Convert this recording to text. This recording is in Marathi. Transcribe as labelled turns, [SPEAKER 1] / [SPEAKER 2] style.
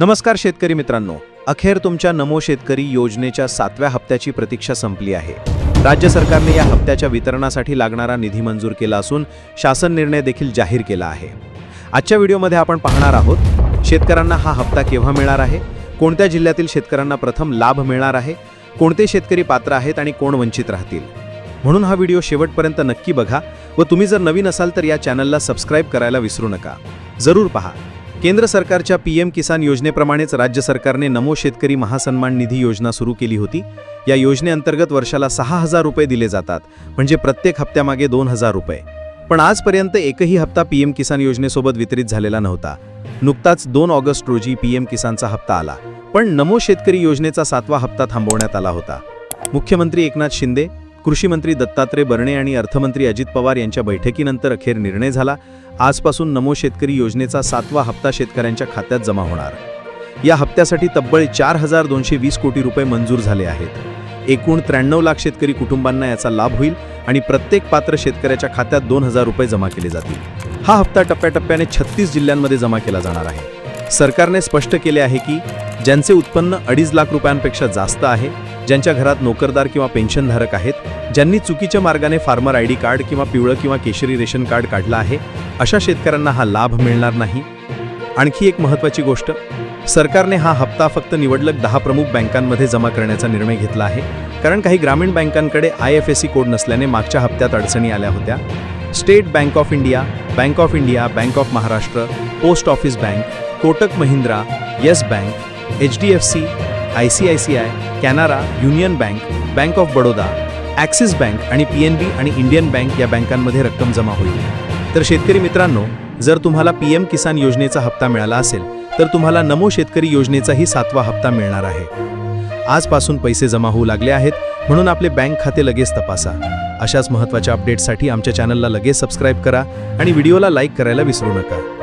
[SPEAKER 1] नमस्कार शेतकरी मित्रांनो. अखेर तुमच्या नमो शेतकरी योजनेच्या सातव्या हप्त्याची प्रतीक्षा संपली आहे. राज्य सरकारने या हप्त्याच्या वितरणासाठी लागणारा निधी मंजूर केला असून शासन निर्णय देखील जाहीर केला आहे. आजच्या व्हिडिओमध्ये आपण पाहणार आहोत शेतकऱ्यांना हा हप्ता केव्हा मिळणार आहे? कोणत्या जिल्ह्यातील शेतकऱ्यांना प्रथम लाभ मिळणार आहे? कोणते शेतकरी पात्र आहेत आणि कोण वंचित राहतील? म्हणून हा व्हिडिओ शेवटपर्यंत नक्की बघा व तुम्ही जर नवीन असाल तर या चॅनलला सबस्क्राईब करायला विसरू नका. जरूर पहा. केंद्र सरकारच्या पी एम किसान योजनेप्रमाणेच राज्य सरकारने नमो शेतकरी महासन्मान निधी योजना सुरू केली होती. या योजनेअंतर्गत वर्षाला सहा हजार रुपये दिले जातात म्हणजे प्रत्येक हप्त्यामागे दोन हजार रुपये. पण आजपर्यंत एकही हप्ता पी एम किसान योजनेसोबत वितरित झालेला नव्हता. नुकताच दोन ऑगस्ट रोजी पी एम किसानचा हप्ता आला पण नमो शेतकरी योजनेचा सातवा हप्ता थांबवण्यात आला होता. मुख्यमंत्री एकनाथ शिंदे कृषीमंत्री दत्तात्रय बर्णे आणि अर्थमंत्री अजित पवार यांच्या बैठकीनंतर अखेर निर्णय झाला. आजपासून नमो शेतकरी योजनेचा सातवा हप्ता शेतकऱ्यांच्या खात्यात जमा होणार. या हप्त्यासाठी तब्बल चार हजार दोनशे वीस कोटी रुपये मंजूर झाले आहेत. एकूण त्र्याण्णव लाख शेतकरी कुटुंबांना याचा लाभ होईल आणि प्रत्येक पात्र शेतकऱ्याच्या खात्यात दोन हजार रुपये जमा केले जातील. हा हप्ता टप्प्याटप्प्याने छत्तीस जिल्ह्यांमध्ये जमा केला जाणार आहे. सरकारने स्पष्ट केले आहे की ज्यांचे उत्पन्न अडीच लाख रुपयांपेक्षा जास्त आहे ज्यांच्या घरात नोकरदार किंवा पेन्शनधारक आहेत ज्यांनी चुकीच्या मार्गाने फार्मर आय डी कार्ड किंवा पिवळं किंवा केशरी रेशन कार्ड काढलं आहे अशा शेतकऱ्यांना हा लाभ मिळणार नाही. आणखी एक महत्त्वाची गोष्ट सरकारने हा हप्ता फक्त निवडलक दहा प्रमुख बँकांमध्ये जमा करण्याचा निर्णय घेतला आहे कारण काही ग्रामीण बँकांकडे I F S C code नसल्याने मागच्या हप्त्यात अडचणी आल्या होत्या. State Bank of India Bank of India Bank of Maharashtra post office bank Kotak Mahindra Yes Bank H D F C I C I C I Canara Union Bank Bank of Baroda Axis Bank आणि पी एन बी आणि इंडियन बँक या बँकांमध्ये रक्कम जमा होईल. तर शेतकरी मित्रांनो जर तुम्हाला पी एम किसान योजनेचा हप्ता मिळाला असेल तर तुम्हाला नमो शेतकरी योजनेचाही सातवा हप्ता मिळणार आहे. आजपासून पैसे जमा होऊ लागले आहेत म्हणून आपले बँक खाते लगेच तपासा. अशाच महत्त्वाच्या अपडेट्ससाठी आमच्या चॅनलला लगेच सबस्क्राईब करा आणि व्हिडिओला लाईक करायला विसरू नका.